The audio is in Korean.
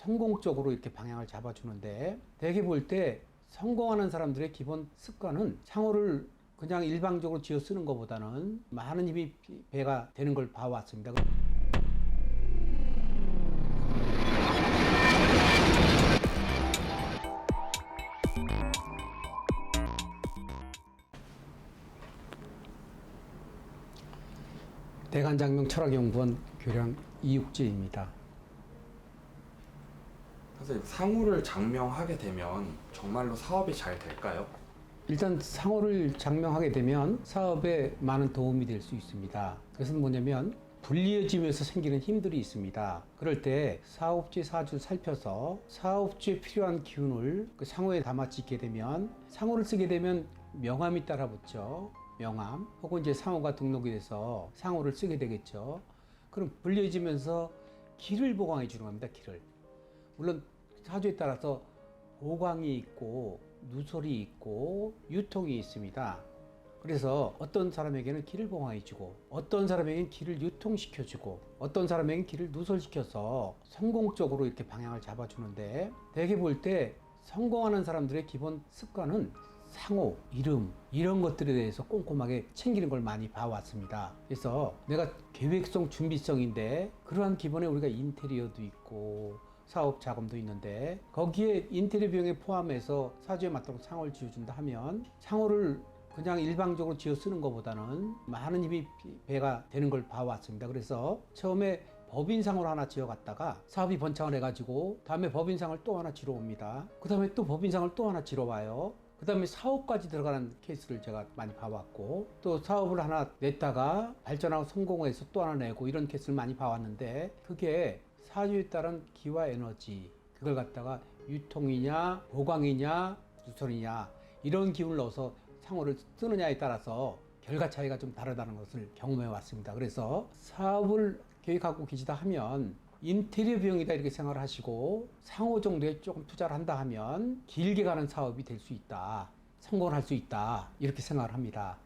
성공적으로 이렇게 방향을 잡아주는데 대개 볼 때 성공하는 사람들의 기본 습관은 상호를 그냥 일방적으로 지어 쓰는 것보다는 많은 힘이 배가 되는 걸 봐왔습니다. 대간장명 철학연구원 교량 이육재입니다. 선생님 상호를 장명하게 되면 정말로 사업이 잘 될까요? 일단 상호를 장명하게 되면 사업에 많은 도움이 될 수 있습니다. 그것은 뭐냐면 불리해지면서 생기는 힘들이 있습니다. 그럴 때 사업주의 사주를 살펴서 사업주에 필요한 기운을 그 상호에 담아지게 되면 상호를 쓰게 되면 명함이 따라붙죠. 명함 혹은 이제 상호가 등록이 돼서 상호를 쓰게 되겠죠. 그럼 불리해지면서 길을 보강해 주는 겁니다. 길을. 물론 사주에 따라서 보강이 있고 누설이 있고 유통이 있습니다. 그래서 어떤 사람에게는 길을 보강해주고 어떤 사람에게는 길을 유통시켜 주고 어떤 사람에게는 길을 누설시켜서 성공적으로 이렇게 방향을 잡아 주는데 대개 볼 때 성공하는 사람들의 기본 습관은 상호, 이름 이런 것들에 대해서 꼼꼼하게 챙기는 걸 많이 봐왔습니다. 그래서 내가 계획성, 준비성인데 그러한 기본에 우리가 인테리어도 있고 사업 자금도 있는데 거기에 인테리어 비용에 포함해서 사주에 맞도록 상호를 지어준다 하면 상호를 그냥 일방적으로 지어 쓰는 것보다는 많은 힘이 배가 되는 걸 봐왔습니다. 그래서 처음에 법인상으로 하나 지어갔다가 사업이 번창을 해가지고 다음에 법인상을 또 하나 지러 옵니다. 그 다음에 또 법인상을 또 하나 지러 와요. 그 다음에 사업까지 들어가는 케이스를 제가 많이 봐왔고 또 사업을 하나 냈다가 발전하고 성공해서 또 하나 내고 이런 케이스를 많이 봐왔는데 그게 사주에 따른 기와 에너지 그걸 갖다가 유통이냐 보강이냐 유선이냐 이런 기운을 넣어서 상호를 쓰느냐에 따라서 결과 차이가 좀 다르다는 것을 경험해 왔습니다. 그래서 사업을 계획하고 계시다 하면 인테리어 비용이다 이렇게 생각을 하시고 상호 정도에 조금 투자를 한다 하면 길게 가는 사업이 될 수 있다. 성공을 할 수 있다. 이렇게 생각을 합니다.